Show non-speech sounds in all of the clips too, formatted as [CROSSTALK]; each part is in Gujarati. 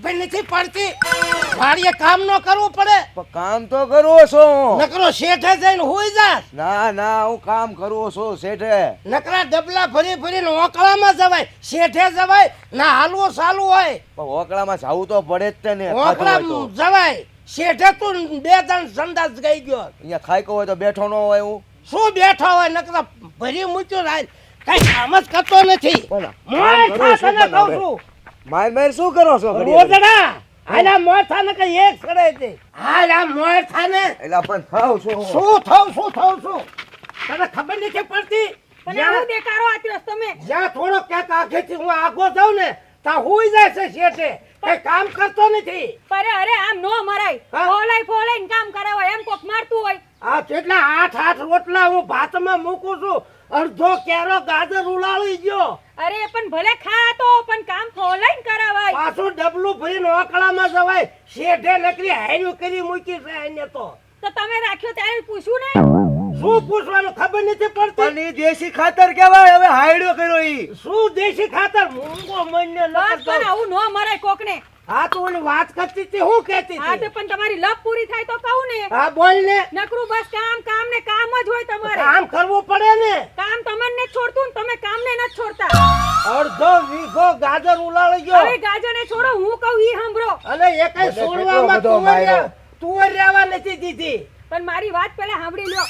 ખબર નથી પડતી. વાડીએ કામ ન કરવું પડે. કામ તો કરવો છો. નકરો શેઠે જઈને હુઈ જા ના ના હું કામ કરવો છું શેઠે. નકરા ડબલા ફરી ભરીને ઓકળામાં જવાય. શેઠે જવાય ના હાલવો સાલું હોય. પણ ઓકળામાં જાવું તો પડે જ તે ને ઓકળા જવાય. શેઠે તું બે ત્રણ સંદાસ ગઈ ગયો. અહીંયા ખાઈકો હોય તો બેઠો ન હોય હું. શું બેઠો હોય? નકરા ભરી મૂક્યો રાય. કઈ કામ જ કરતો નથી. મોય ખાસ પણ કહું છું. માર માર શું કરો છો? રોજડા આલા મોથા ને કઈ એક સડે છે. આલા મોથા ને એલા પણ થાવ છું શું થાવ શું થાવ શું? તને ખબર નથી પડતી? પણ જ્યાં- બેકારો આત્યોસ તમે. જ્યાં થોડો ક્યાંક આઘેથી હું આગો જાઉં ને ત્યાં હુઈ જાય છે શેઠે. કઈ કામ કરતો નથી. અરે અરે આમ નો મરાય? ફોલાઈ ફોલાઈને કામ કરાવાય એમ કોક મારતું હોય. આ કેટલા આઠ આઠ રોટલા હું ભાતમાં મૂકું છું. અડધો કેરો ગાજર ઉલાળી ગયો. અરે પણ ભલે ખાતો પણ કામ ફોલાઈને કરાવાય. પાછું ડબલું ભરી નોકળામાં જવાય. શેઠે નકરી હાર્યું કરી મૂકી છે એને તો. તો તમે રાખ્યો ત્યારે પૂછ્યું ને? શું પૂછવાનું ખબર નથી પણ એ દેશી ખાતર કહેવાય હવે હાયડો કર્યો ઈ. શું દેશી ખાતર? મૂંગો મન્ય બસ પણ આવું નો મરે કોકને. હા તો ઓલી વાત કરતી હતી હું કહેતી હા તો પણ તમારી લપ પૂરી થાય તો કહું ને. હા બોલ ને. નકરું બસ કામ કામ ને કામ જ હોય તમારે. ને કામ છોડતું ને તમે કામને નથી છોડતા. અડધો વીઘો ગાજર ઉલાળી ગયો. અરે ગાજર ને છોડો હું કહું ઈ સાંભળો. અલે એ કઈ છોડવામાં બધો માર્યો. તુવર રહેવા નથી દીધી. પણ મારી વાત પહેલા સાંભળી લ્યો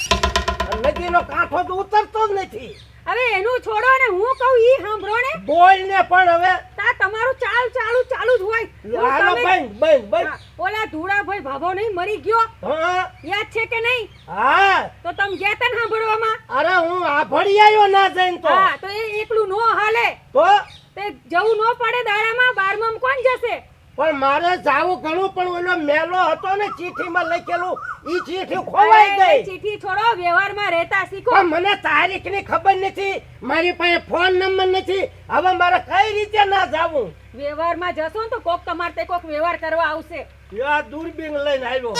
નદીનો કાંઠો તો ઉતરતો જ નથી. હવે એનું છોડો ને હું કહું ઈ સાંભળો ને. બોલ ને પણ હવે. તા તમારું ચાલ ચાલુ ચાલુ જ હોય. હાલો બંધ બંધ બંધ. ઓલા ધુડાભાઈ ભાભો નહીં મરી ગયો. હા. યાદ છે કે નહીં? હા. તો તમે ગયા તા સાંભળવામાં? અરે હું આભળી આવ્યો ના જઈને તો. હા તો એ એકલું નો હાલે. તો? તે જવું નો પડે દાડામાં બારમામ કોણ જશે? પણ મારે જાવું ઘણું પણ ઓલો મેલો હતો ને ચીઠીમાં લખેલું ઈ ચીઠી ખોવાઈ ગઈ. ચીઠી છોડો વ્યવહારમાં રહેતા શીખો. મને તારીખની ખબર નથી મારી પાસે ફોન નંબર નથી. હવે મારે કઈ રીતે ના જાવું? વ્યવહારમાં જશો ને તો કોક તમારે તે કોક વ્યવહાર કરવા આવશે. યા દૂરબીન લઈને આવ્યો.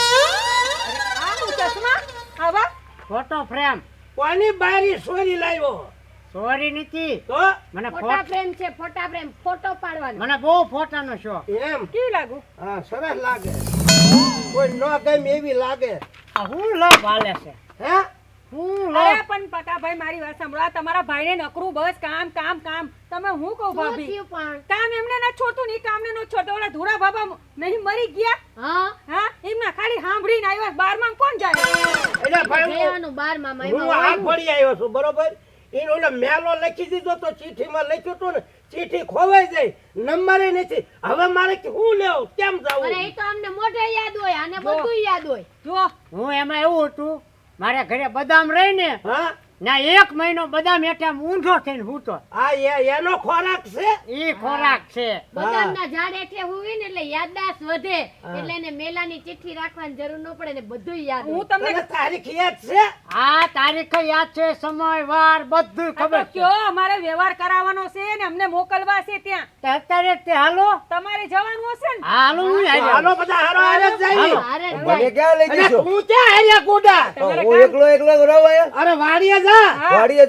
આ હું ચશ્મા? આવા. ફોટો ફ્રેમ કોની બારી સોરી લાવ્યો? સોરી નથી તો? મને ફોટા ફ્રેમ છે ફોટા ફ્રેમ ફોટો પાડવાનો. મને બહુ ફોટાનો શોખ. એમ? કેવી લાગુ? હા સરસ લાગે. કોઈ ન ગમ એવી લાગે. આ હું લો ભાલે છે? હે? હું અરે લવ પણ પકાભાઈ મારી વાત સાંભળો. આ તમારા ભાઈને નકરું બસ કામ કામ કામ. તમે હું કહું ભાભી? કામ એમને ન છોડતું ને કામ કામને ન છોડતો. ઓલા ધુરા બાબા નહીં મરી ગયા? હા? હા? એમના ખાલી સાંભળીને આવ્યા બારમાં કોણ જાય એટલે ભાઈ હું- બારમાં હું આ ફળી આવ્યો છું બરોબર? એને ઓલો મેલો લખી દીધો તો ચીઠીમાં લખ્યું હતું ને ચીઠી ખોવાઈ જાય નંબર નથી. હવે મારે કે હું લેવું? કેમ અરે એ જવું તો અમને મોઢે યાદ હોય અને બધું યાદ હોય. જો હું એમાં એવું હતું મારા ઘરે બદામ રહી ને હા? ના એક મહિનો બદામ હેઠે ઊંધો થઈને હૂતો. આ એનો ખોરાક છે? એ ખોરાક છે. બદામના ઝાડ હેઠે હુવી ને એટલે યાદદાસ્ત વધે. એટલે એને મેલાની ચિઠ્ઠી રાખવાની જરૂર ન પડે ને બધું યાદ હું તમને તારીખ યાદ છે? હા તારીખ યાદ છે સમય વાર બધું ખબર છે. કયો અમારે વ્યવહાર કરાવવાનો છે ને અમને મોકલવા છે ત્યાં. અત્યારે તે હાલો. તમારે જવાનું હશે ને? હાલો હું હાલો બધા હારો હારે જ મને ક્યાં લઈ જશો હું ક્યાં હાર્યા ગોડા? હું એકલો એકલો રહું અરે વાડીએ વાડીએ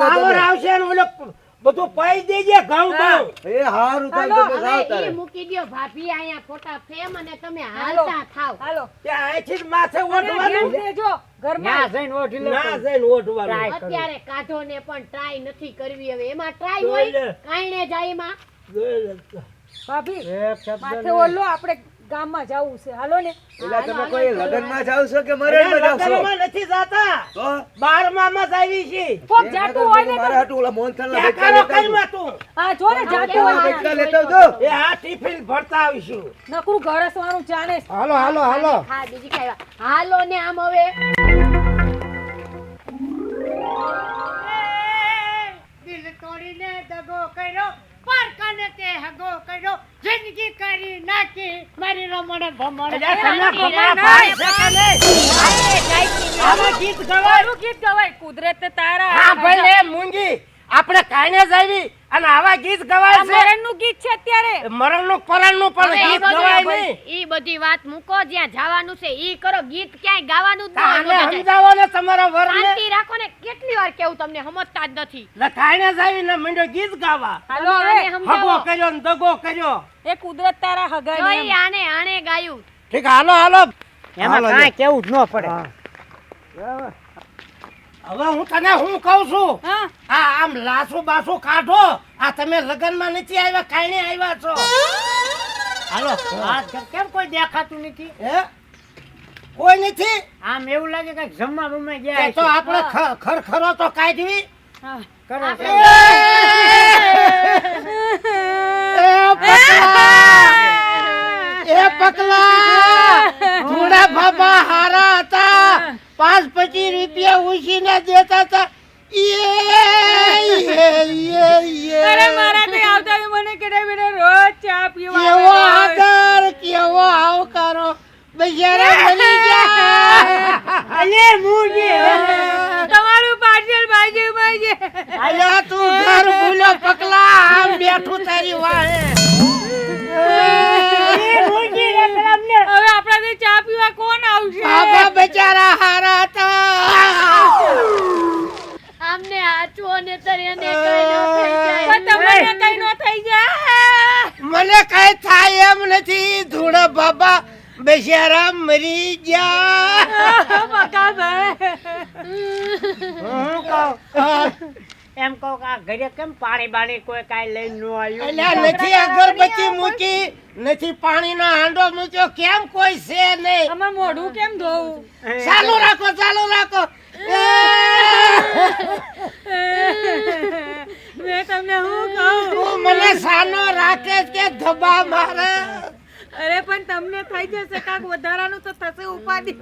પાવર આવશે ને ઓલો બધું પાઈ દેજે ઘઉં ઘઉં એ હારું થાય તમે જાઓ તારે. મૂકી દ્યો ભાભી અહીંયા ફોટા ફ્રેમ અને તમે હાલતા થાવ. હાલો. ત્યાં અહીંથી માથે અને ધ્યાન ઓઢવાનું ના જઈને ઓઢી લો ના જઈને ઓઢવાનું. અત્યારે કાઢો ને પણ ટ્રાય નથી કરવી હવે. એમાં ટ્રાય હોય લે. જાય માં ભાભી માથે ઓલો આપણે ગામમાં જવું છે. હાલો ને? એલા તમે કોઈ લગનમાં જાવ છો કે મરણમાં જાવ છો? લગનમાં નથી જાતા. તો? બારમામાં માં જાવી છે. કોક જાતું હોય ને મારા હાટુ ઓલા મોહનથાળના ત્યાં બેટકા કરો લેતા કઈ તું હા જો ને જાતું હોય. બેટકા લેતા આવજો. એ આ ટિફિન ભરતા આવીશું. નકરું ઘરસવાનું જાણે છે. હાલો હાલો હાલો. હા બીજી કાંઈ હાલો ને આમ હવે. દિલ તોડીને દગો કર્યો. પારકાને તે હગો કર્યો. જિંદગી કરી નાખી. મારી રમણ ભમણ ગીત ગવાય? ગીત ગવાય. કુદરત તારા ભલે મૂંગી. આપણે કાઈને જાવી અને આવા ગીત ગવાય છે. મરણનું ગીત છે અત્યારે. મરણનું પરણનું પણ ગીત ગવાય નહીં. ઈ બધી વાત મૂકો જ્યાં જવાનું છે ઈ કરો ગીત ક્યાંય ગાવાનું જ ન આને સમજાવો ને તમારા વરને. શાંતિ રાખો ને કેટલી વાર કેવું તમને સમજતા જ નથી. લે કાયને જાવી ને મંડ્યો ગીત ગાવા. હાલો હવે. હગો કર્યો ને દગો કર્યો. એ કુદરત તારા હગાય ને આને આને ગાયું. ઠીક હાલો હાલો. એમાં કાંઈ કેવું જ ન પડે. હવે હું તને હું કહું છું? હા? આ આમ લાસુ બાસુ કાઢો. આ તમે લગનમાં નથી આવ્યા કાંઈ આવ્યા છો. હાલો આ કેમ કોઈ દેખાતું નથી? હે? કોઈ નથી? આમ એવું લાગે કે જમવા રૂમે ગયા તો આપણે ખરખરો તો કાઢવી. કરો એ! પકલા! થોડા [LAUGHS] બાબા હારા હતા. પાંચ પચીસ રૂપિયા ઉછીને દેતા હતા. તો ઘર ભૂલો પકલા આમ બેઠું તારી વાળે મૂજી રતરામ ને હવે આપણાથી કોણ આવશે? બાબા બચારા હારા હતા. આમને આચું અને તરિયાને કઈ ન થઈ જાય. તમને કઈ ન થઈ જાય. મને કઈ થાય એમ નથી. ધૂણા બાબા બિચારા મરી ગયા. બકાભાઈ. હું કહું એમ કહો કે આ ઘરે કેમ પાણી બાણી કોઈ કાંઈ લઈને ન આવ્યું? એટલે નથી અગરબત્તી મૂકી નથી પાણીનો હાંડો મૂક્યો કેમ કોઈ છે નહીં? આમાં મોઢું કેમ ધોવું? ચાલુ રાખો ચાલુ રાખો. મેં તમને હું કહું? તું મને સાનો રાખે કે ધબા મારે? અરે પણ તમને થઈ જશે કાક વધારાનું તો થશે ઉપાધિ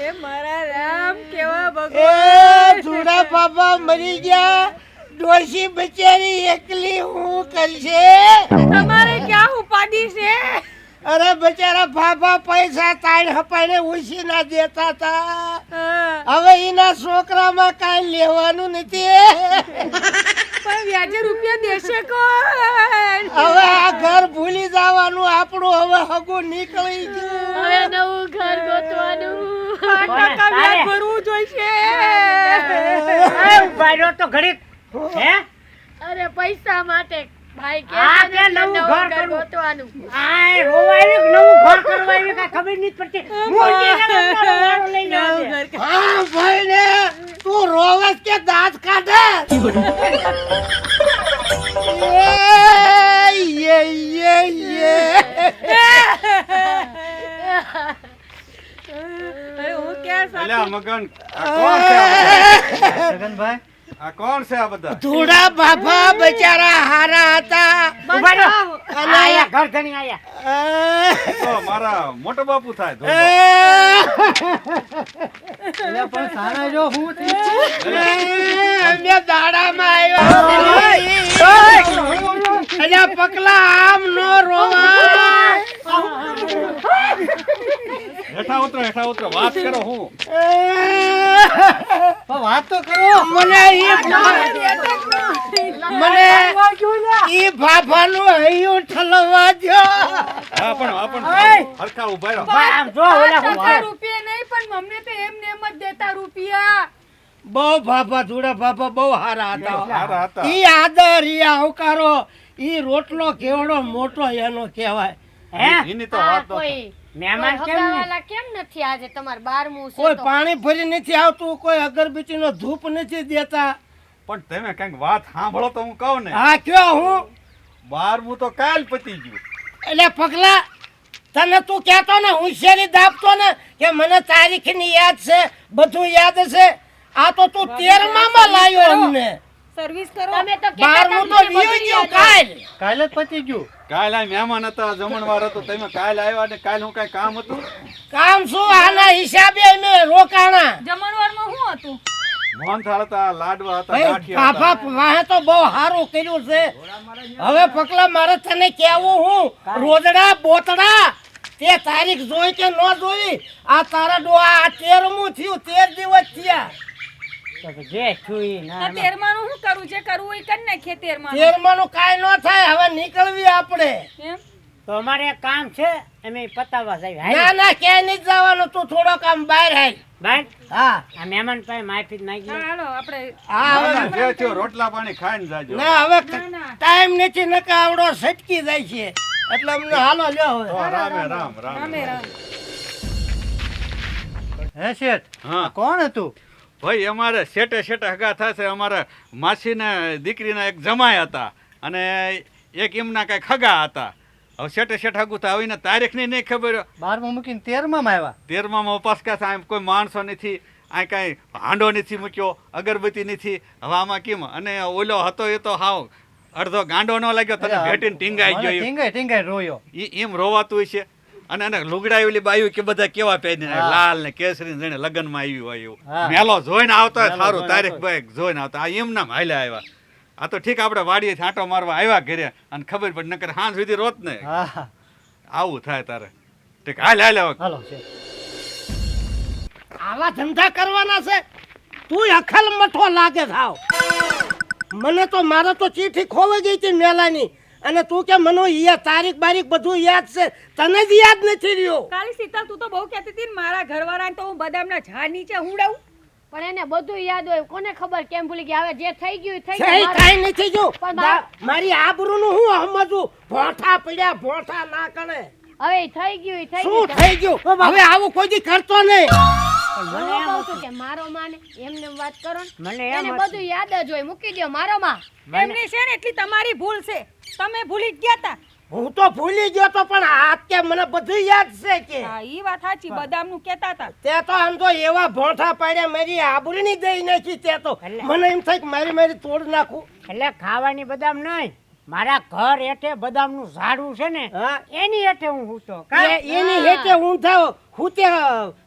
એ મારા રામ કેવા એ ભગવાન ધૂળા બાબા મરી ગયા. ડોશી બચારી એકલી હું કરશે? તમારે ક્યાં ઉપાડી છે? અરે બચારા ફાફા પૈસા તાણ હપાઈને ઉછી ના દેતા હતા હવે એના છોકરામાં કાંઈ લેવાનું નથી. પણ વ્યાજે રૂપિયા દેશે કોણ? હવે આ ઘર ભૂલી જવાનું આપણું હવે હગું નીકળી ગયું. હવે નવું ઘર ગોતવાનું. ટકા વ્યાજ ભરવું જોઈશે એ તો ઘડીક હે અરે પૈસા માટે ભાઈ કે હા, છે ને તે એટલે નવું નવું ઘર ઘર ગોતવાનું આ રોવાયું નવું ઘર કરવાયું કાંઈ ખબર નથી પડતી મૂજી વાળો લઈને નવું હા ભાઈ ને તું રોવે કે દાંત કાઢે યે, યે, યે. અરે હું ક્યાં સાથે અલ્યા મગન આ કોણ છે આ બધા? આ કોણ છે આ બધા? બચારા હારા હતા. ઊભા રહ્યો. અને આયા ઘર ધણી આયા. તો મારા મોટો બાપુ થાય ધોબા. મેં દાડામાં આવ્યા. અલ્યા પકલા આમ નો રોવાય. હેઠા ઉતરો હેઠા ઉતરો વાત કરો. હું મને એ મને એ ભાભાનું હૈયું ઠલવા દો હા પણ હા પણ હરખા ઊભા રહો. આમ જો ઓલા હું રૂપિયા નહીં પણ મમ્મી તો એમ ને એમ જ દેતા રૂપિયા. બહુ ભાભા ધૂળા ભાભા બહુ હારા હતા. હારા હતા. ઈ આદર ઈ આવકારો ઈ રોટલો કેવડો મોટો એનો કહેવાય. હે? એની તો વાત ન કોઈ. મહેમાન કેમ ને કેમ નથી આજે તમારે બારમું છે કોઈ પાણી ભરી નથી આવતું કોઈ અગરબત્તીનો ધૂપ નથી દેતા. પણ તમે કંઈક વાત સાંભળો તો હું કહું ને. હા કયો હું? બારમું તો કાલ પતી ગયું. એટલે પગલા તને તું કહેતો ને હોશિયારી દાબતો ને કે મને તારીખની યાદ છે બધું યાદ છે. આ તો તું તેરમામાં લાયો અમને. સર્વિસ કરો. તમે તો બારમું તો ગયો કાલ. બધું જ પતી કાલ કાલ આ મહેમાન હતા જમણવાર હતો તમે કાલ આવ્યા ને કાલ હું કઈ કામ હતું? કામ શું? આના હિસાબે અમે રોકાણા. જમણવારમાં શું હતું? મોહનથાળ હતા લાડવા હતા ગાંઠિયા હતા. વાહે તો બહુ સારું કર્યું છે. હવે પકલા મારે તને કેવું હું. રોજડા બોતડા તે તારીખ જોઈ કે ન જોઈ આ તારા ડોહા આ તેરમું થયું તેર દિવસ થયા. જે થયું ના આ તેરમાનું શું કરવું? છે કરવું એ કરી નાખીએ તેરમાનું. તેરમાનું કાંઈ ન થાય હવે નીકળવી આપણે. તો અમારે એક કામ છે અમે પતાવવા જાય ના ના ક્યાંય નહીં જવાનું તું થોડોક આમ બહાર હાલ. બાય હા. આ મહેમાન પાસે માફી માંગી હાલો આપણે હા હવે જે રોટલા પાણી ખાઈને જાજો. ના હવે ના, ના. ટાઈમ નથી નકા આવડો સટકી જાય છે. એટલે અમને હાલો લ્યો હવે. રામે રામ રામ રામે. રામ હે શેઠ હા. કોણ હતું? ભાઈ અમારે શેટે શેટે હગા થશે. અમારે માસીના દીકરીના એક જમાય હતા અને એક એમના કાંઈક હગા હતા. હવે શેટે શેઠ હગું થાય. આવીને તારીખની નહીં ખબર. બારમાં મૂકીને તેરમાં આવ્યા? તેરમાં ઉપાસ કાંઈ આમ કોઈ માણસો નથી. આ કાંઈ હાંડો નથી મૂક્યો અગરબત્તી નથી. હવે આમાં કેમ? અને ઓલો હતો એ તો હાવ અડધો ગાંડો ન લાગ્યો. તને ભેટીને ટીંગાઈ ગયો. ટીંગાઈ ટીંગાઈ રોયો. એમ રોવાતું છે અને એને લુગડા ઓલી બાયું કે બધા કેવા પહેરીને. લાલ ને કેસરી ને લગ્નમાં આવ્યું હોય એવું. મેલો જોઈને આવતો હોય સારું તારીખ ભાઈ જોઈને આવતો. આ એમ નામ હાલ્યા આવ્યા. આ તો ઠીક આપણે વાડીએ છાંટો મારવા આવ્યા ઘરે અને ખબર પડી નકર હાંજ સુધી રોત ને આવું થાય તારે. ઠીક હાલ હાલ હાલો આવા ધંધા કરવાના છે. તું અખલ મઠો લાગે થાવ. મને તો મારે તો ચીઠી ખોવાઈ ગઈ હતી મેલાની. અને તું કે મનો યાદ તારીખ બારીખ બધું યાદ છે. તને જ યાદ નથી રહ્યો. કાલી શીતલ તું તો બહુ કહેતી હતી ને મારા ઘરવાળાને તો હું બદામના ઝાડ નીચે હુંડાવું. પણ એને બધું યાદ હોય કોને ખબર? કેમ ભૂલી ગયા? હવે જે થઈ ગયું થઈ ગયું કાઈ નથી જો મારી આબરૂનું હું સમજું? ભોઠા પડ્યા ભોઠા ના કરે હવે થઈ ગયું થઈ શું ગયું. થઈ ગયું? હવે આવું કોઈ દી કરતો નહીં. મને એમ હતું કે મારો માને એમને વાત કરો ને મને એમ એને બધું યાદ જ હોય. મૂકી દો મારો માં. એમની છે ને એટલી તમારી ભૂલ છે. તમે ભૂલી ગયા તા. હું તો ભૂલી ગયો તો પણ આ કે મને બધું યાદ છે કે. હા ઈ વાત સાચી બદામનું કહેતા હતા તે તો આમ તો એવા ભોંઠા પાડ્યા મારી આબરૂની દઈ નાખી તે તો. મને એમ થાય કે મારી મારી તોડ નાખું. એટલે ખાવાની બદામ નહીં. મારા ઘર હેઠે બદામનું ઝાડવું છે ને એની હેઠે હું હૂતો એની હેઠે હું થયો હૂતે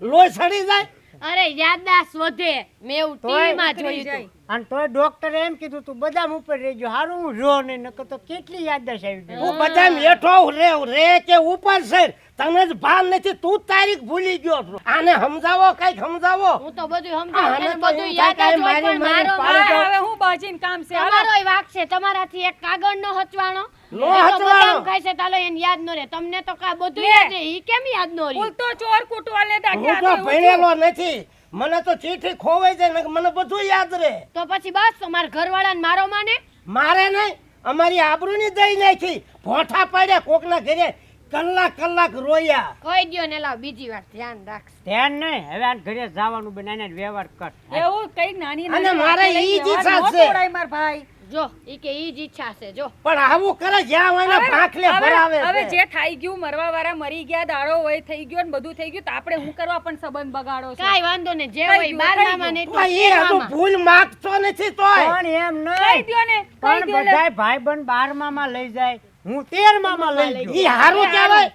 લોહી સડી જાય? અરે યાદદાસ્ત વધે. મેં ટીવીમાં જોયું. અને તોય ડોક્ટરે એમ કીધું તું બદામ ઉપર રહેજો હારું હું રહ્યો નહીં નકર તો કેટલી યાદશ આવી ગઈ. હું બધા હેઠો રે રે કે ઉપર છે? તને જ ભાન નથી તું તારીખ ભૂલી ગયો છો. આને સમજાવો કંઈક સમજાવો. હું તો બધું સમજાવું એને બધું યાદ જ હોય પણ મારી હવે હું બાજીને કામ છે. તમારોય વાક છે તમારાથી એક હચવાણો નો હચવાનો. તો હચવાણો. બદામ છે તાલો એને યાદ ન રહે. તમને તો કા બધું. યાદ રહે ઈ કેમ યાદ ન રહે ભૂલ તો ચોર કુટવા લેતા કે હું તો ભણેલો નથી. મને તો ચીઠી ખોવાઈ જાય ને મને બધું યાદ રહે. તો પછી બસ તમારા ઘરવાળાને મારો માને? મારે નહીં અમારી આબરૂની દઈ નાખી. ભોઠા પાડ્યા કોકના ઘરે કલાક કલાક રોયા. કોઈ દયો ને લાવ બીજી વાર ધ્યાન રાખ. ધ્યાન નહીં હવે આ ઘરે જવાનું બનાવીને વ્યવહાર કર. એવું કઈ નાની અને મારે ઈ જ ઈચ્છા છે. માર ભાઈ. જો ઈ કે ઈ જ ઈચ્છા છે જો. પણ આવું કરે જ્યાં હોય ને ભાખલે ભરાવે હવે જે થઈ ગયું મરવા વાળા મરી ગયા દાડો હોય થઈ ગયો ને બધું થઈ ગયું તો આપણે હું કરવા પણ સંબંધ બગાડો છે? કાઈ વાંધો ને જે હોય ગયું, મામા ને તો એ હજુ ભૂલ માગતો નથી તોય. પણ એમ કહી નહીં દ્યો ને પણ. બધાય ભાઈબંધ બારમામાં લઈ જાય હું તેરમામાં લઈ ગયો. ઈ હારું કહેવાય.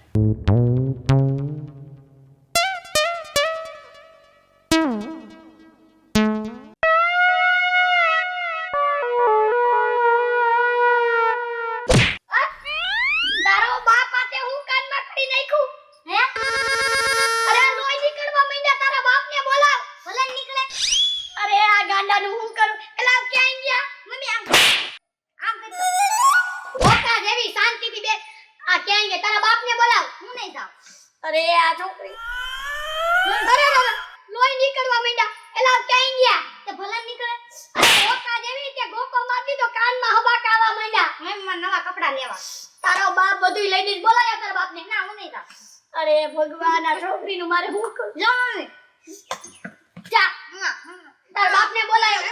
માં લેવા તારો બાપ બધું લઈ દઈશ. બોલાયા તારા બાપને. ના હું નહીં તા અરે ભગવાન આ છોકરીનું મારે હું કરું? હવે. જા. તારા બાપને બોલાયો.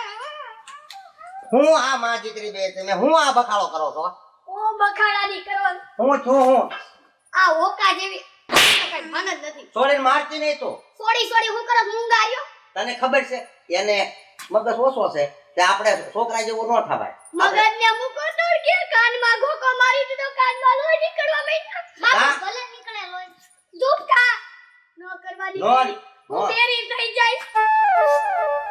હું આ માં દીકરી બે તમે હું આ બખાડો કરો છો? હું બખાડાની કરો હું છું હું. આ ઓકા જેવી. ભાન જ નથી. છોડીને મારતી નહીં તો. છોડી છોડી હું કરસ મૂંગાર્યો તને ખબર છે એને મગજ ઓછો છે કે આપણે છોકરા જેવું ન થવાય. મગજને મૂકો તો કે કાનમાં ગોકો મારી દીધો કાનમાં લોહી નીકળવા માંડ્યા. ભલે નીકળે લોહી. દુખતા. ન નો, દેરી. હું નો. થઈ જાય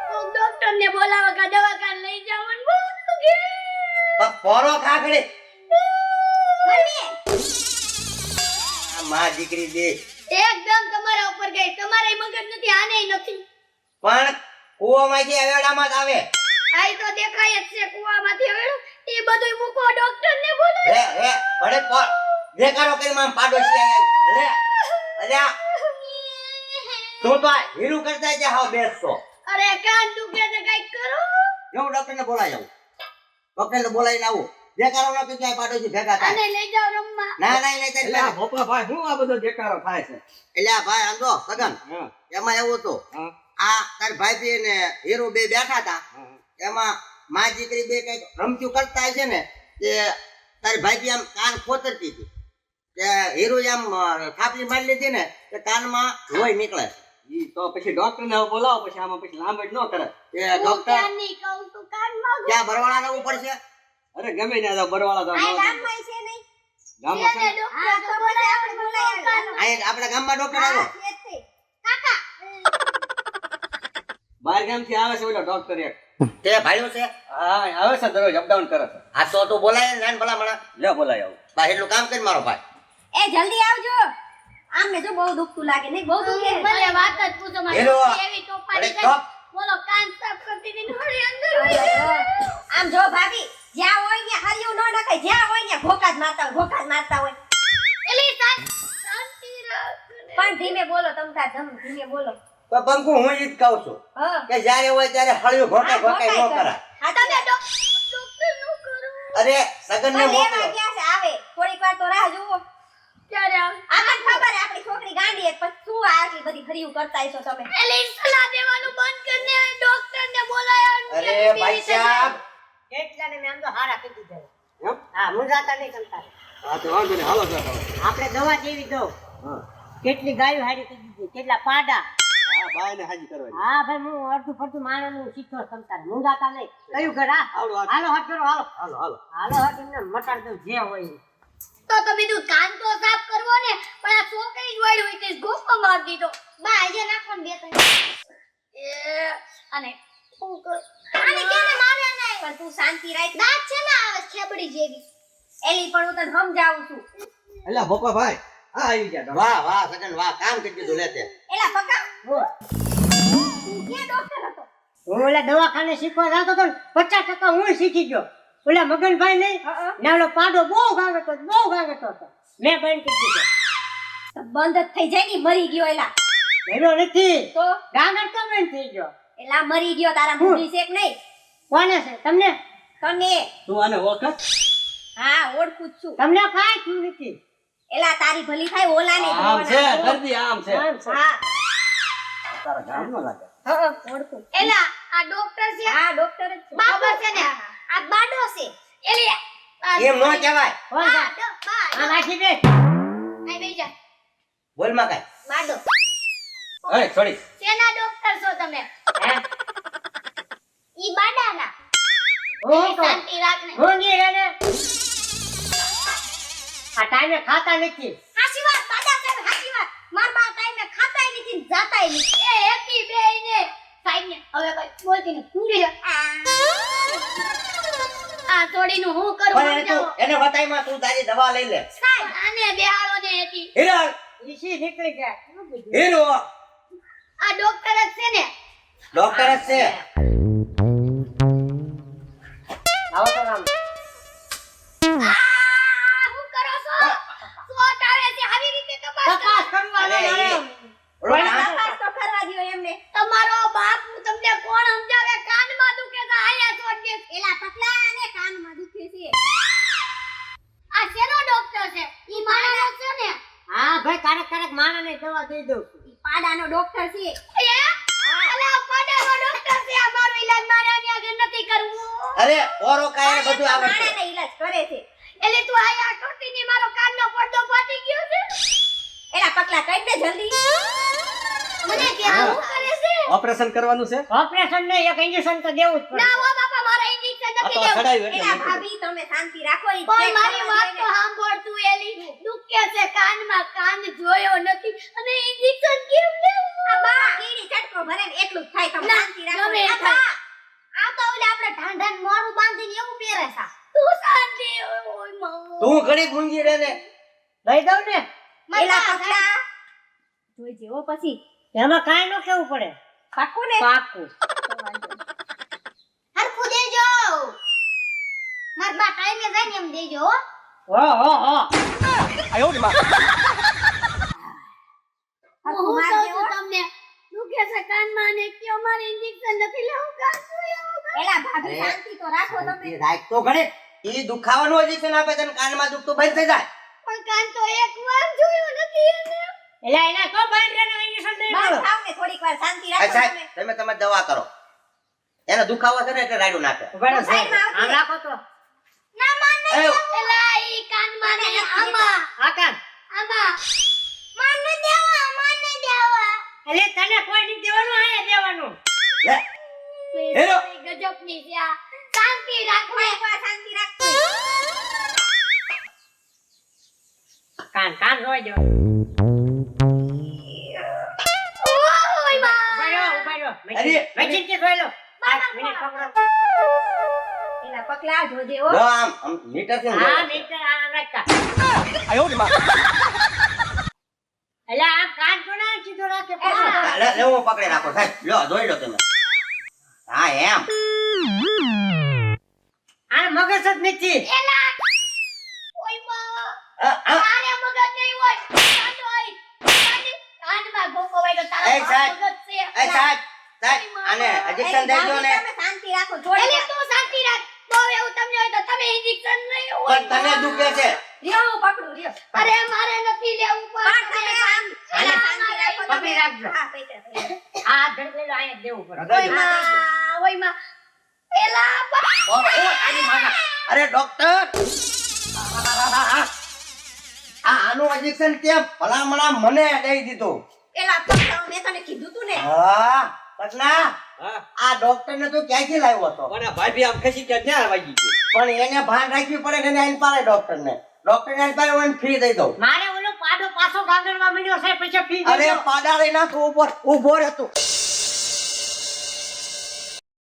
હું ડોક્ટર ને બોલાવા કા દવાખાને લઈ જાવ અને બહુ દુખે પણ પોરો ખાખડે માં દીકરી બે એકદમ તમારા ઉપર ગઈ. તમારે મગજ નથી આને નથી. પણ કૂવામાંથી અવેડામાં જ આવે. આઈ તો દેખાય જ છે કુવામાંથી હવે. એ બધું મૂકો ડોક્ટર ને બોલો રે રે ભડે પર દેખાડો કરી માં પાડો છે. લે અલ્યા. તું તો હીરું કરતા છે હાવ બેસતો. અરે કાન દુખે છે કંઈક કરો. હું ડોક્ટર ને બોલાવી આવું. ડોક્ટર ને બોલાવીને આવું. દેકારો ના કે પાડો પાડોશી ભેગા થાય. થાય લઈ જાવ રમવા. ના ના નહીં એટલે ભોપા ભાઈ શું આ બધો દેકારો થાય છે? એટલે આ ભાઈ આંધો સગન. હા. એમાં એવું હતું. આ તાર ભાઈ ને હીરો બે બેઠા હતા. હા. એમાં મા દીકરી બે કંઈક રમચું કરતા છે ને કે તારી ભાઈ આમ કાન ખોતરતી હતી. કે હીરો આમ થાપલી મારી લીધી ને કે કાનમાં લોહી નીકળે. ઈ તો પછી ડોક્ટર ને બોલાવો પછી આમાં પછી લાંબડ ન કરે કે ડોક્ટર. ક્યાં ભરવાડા જવું પડશે? અરે ગમે ને આ બરવાળા બોલાય આપણે બોલાય અહીંયા આપણા ગામમાં ડોક્ટર આવ્યો. બાર બહાર ગામથી આવે છે ઓલો ડોક્ટર એક. તે ભાઈઓ છે? હા આવે છે દરરોજ અપડાઉન કરે છે. આ તો તું બોલાય ને નાન ભલામણા લે બોલાય આવું. બા એટલું કામ કરી મારો ભાઈ. એ જલ્દી આવજો. આમને જો બહુ દુખતું લાગે નહીં? બહુ દુખે. મને વાત જ પૂછો મારી હેલો. એવી ટોપાડી કરી. બોલો કાન સાફ કરતી હતી ને અંદર? આમ જો ભાભી જ્યાં હોય ને હરિયું ન નખાય. જ્યાં હોય ને ભોકા જ મારતા હોય ભોકા જ મારતા હોય. એલી શાંતિ રાખ પણ ધીમે બોલો તમ ધમ ધીમે બોલો. તો બંકુ હું ઈ જ કહું છું કે જ્યારે હોય ત્યારે હળિયું ઘોટે ઘોટાય ન કરાય. હા કરો. અરે સગન ને મોકલો. આવે. થોડીક વાર તો રાહ જુઓ. ક્યારે આવે? ખબર આપણી છોકરી ગાંડી પણ શું આટલી બધી ફરિયું કરતા હશો તમે? એલી સલાહ દેવાનું બંધ કરીને ડોક્ટરને બોલાયા અરે ભાઈ સાહેબ. એટલા ને મેં તો હારા કરી દીધા. હા? મુંજાતા નહીં તમતા હા તો વાંધો નહીં. હાલો આપણે દવા જેવી દો કેટલી ગાયો હારી કરી દીધી કેટલા પાડા. હા બાયને હાજી કરવાની. હા ભાઈ હું અડધું ફરતું માણસનું શીખો તમતા મુંજાતા નહીં. કયું ઘર હા? હાલો હાથ કરો હાલો હાલો. હાલો હાલો. હાથ એમને મટાડ દો જે હોય તો તો બીજું કાન તો સાફ કરવો ને પણ આ છોકરી જ વળી હોય તે ગોપો માર દીધો. બા આજે નાખો ને બે ત્રણ. એ અને હું કર? આને કેને મારે પણ તું શાંતિ રાખ. દાંત છે ને આવે ખેબડી જેવી. એલી પણ હું તને સમજાવું છું. એટલે ભોપાભાઈ હા આવી ગયા વાહ વાહ સગન વાહ કામ કરી દીધું લે તે એલા પકા. હું ક્યાં ડોક્ટર હતો? ઓલા દવાખાને શીખવા જતો તો પચાસ ટકા હું શીખી ગયો. ઓલા મગનભાઈ નહીં હા. ના ઓલો પાડો બહુ ગાગતો બહુ ગાગતો હતો. મેં બંધ કરી દીધો. બંધ જ થઈ જાય ને મરી ગયો એલા. ભેરો નથી. તો? ગાગર તો બંધ થઈ ગયો. એલા મરી ગયો તારા હું? મૂડી છે કે નહીં? કોને છે? તમને? તમને તું આને ઓળખ? હા ઓળખું જ છું. તમને કાંઈ થયું નથી. એલા તારી ભલી થાય ઓલા ને આમ છે કરતી આમ છે. આમ છે. હા. તારા ગામનો લાગે. હા ઓળખું. એલા આ ડોક્ટર છે? હા ડોક્ટર જ છે. બાબા છે ને આ બાડો છે. એલી એમ ન કહેવાય. હા આ નાખી દે. આઈ બેહી જા. બોલમાં કાઈ. બાડો. અરે છોડી. સેના ડોક્ટર છો તમે? હે? ઈ બાડાના. હું એલી શાંતિ રાખ ને ઊંઘી રહે ને આ ટાઈમે ખાતા નથી. સાચી વાત બાડા સાહેબ સાચી વાત. માર બા ટાઈમે ખાતાય નથી જાતાય નથી. એ એકી બેયને. સાહેબ ને હવે કઈ બોલતી ને ઊંઘી આ આ છોડીનું હું કરું પણ એને તું એને વતાઈમાં તું તારી દવા લઈ લે. સાહેબ આને બેહાળો ને એકી હિરલ! ઈસી નીકળી ગયા. હીરો આ ડોક્ટર જ છે ને. ડોક્ટર જ છે. આવો તો આમ દઈ દઉં છું. પાડાનો ડોક્ટર છે. એ? પાડાનો ડોક્ટર છે. આ મારો ઈલાજ મારે આની આગળ નથી કરવું. અરે ઓરો કાય એને બધું આવડે છે. ઈલાજ કરે છે. એટલે તું આયા ટોટી ની મારો કાનનો પડદો ફાટી ગયો છે. એલા પકલા કઈ દે જલ્દી. મને કે આવું કરે છે? ઓપરેશન કરવાનું છે? ઓપરેશન નહીં એક ઇન્જેક્શન તો દેવું જ પડે. ના ઓ બાપા મારા ઇન્જેક્શન આ તો દેવું એટલે એલા મૂકી દે. ભાભી તમે શાંતિ રાખો ઈ પણ મારી વાત તો સાંભળ તું એલી. દુખે છે કાનમાં કાન જોયો નથી. અને ઇન્જેક્શન કેમ લેવું? આ બા કીડી ચટકો ભરે ને એટલું જ થાય તમે શાંતિ રાખો. આ બા, આ તો ઓલે આપણે ઢાંઢાને મોઢું બાંધીને એવું પહેરે તું શાંતિ ઓયમાં તું ઘડી ગુંજી રહે ને. દઈ દઉં ને. એલા પકડા. જોઈ જેવો પછી. એમાં કાંઈ ન કેવું પડે. પાકું ને? પાકું હરખું દેજો માર બા ટાઈમે જાય ને એમ દેજો હો હો હો હો હું કહું છું તમને દુખે છે કાનમાં અને કયો મારે ઇન્જેક્શન નથી લેવું કાં એવું એલા ભાભી શાંતિ તો રાખો તમે રાખ તો ઘડે ઈ દુખાવાનું ઇન્જેક્શન આપે તને કાનમાં દુખતું બંધ થઈ જાય પણ કાન તો એક વાર જોયું નથી એને એટલે એના તો ને થોડીક વાર શાંતિ રાખો સાહેબ તમે તમે દવા કરો એને દુખાવો છે ને એટલે રાડ્યું નાખે. આમ રાખો તો ના એ, એલા ઈ કાનમાં ને આમાં. આ કાન. આમાં. માને દેવા માને દેવા. એટલે તને કોઈ નહીં દેવાનું આયા દેવાનું. લે, હેરો. ગજબની છે આ. શાંતિ રાખો શાંતિ રાખો કાન કાન રોઈ દો. ઓય બા અરે. મચીનથી જોઈ લો. પાંચ મિનિટ પકડો. એલા પકલા જોજે હો. આમ આમ મીટરથી હા મિનિટ આમ રાખતા. એટલે આમ કાન તો ના સીધો રાખે પાછો. લે લે હું પકડી રાખો. સાહેબ લો જોઈ લો તમે. હા એમ. આ મગજ જ નથી. એલા ઓય બા આ, આ. તારે મગજ નહીં હોય કાન હોય કાન- કાનમાં ભોંકો વાગ્યો તારો એ સાહેબ. મગજ છે એ સાહેબ સાહેબ આને ઇન્જેક્શન દઈ દો ને શાંતિ રાખો જોડે તું શાંતિ રાખ. તો એવું તમને હોય તો તમે ઇન્જેક્શન નહીં હોય પણ તને દુખે છે. રિયો હું રિયો અરે મારે નથી લેવું પણ તમે શાંતિ રાખો. તમે. રાખજો. હા, આ ધડ લઈ લો દેવું પડે. ઓયમાં, ઓયમાં. એલા બા. ઓ, ઓ, આની માના. અરે ડોક્ટર! આ આનું ઇન્જેક્શન કેમ? ભલામણા મને દઈ દીધું. એલા પકડો, મેં તને કીધું તું ને. હા પટના હા આ ડોક્ટર ને તું ક્યાંથી લાવ્યો હતો? પણ આ ભાભી આમ ખસી ગયા ત્યાં વાગી ગયું. પણ એને ભાન રાખવી પડે ને એને આઈને પાડે ડોક્ટર ને ડોક્ટર ને આઈને પાડે એને દઈ દઉં. મારે ઓલો પાડો પાછો ગાંગણમાં મળ્યો છે પછી ફ્રી અરે પાડાળી નાખો ઊભો ઊભો રહેતું.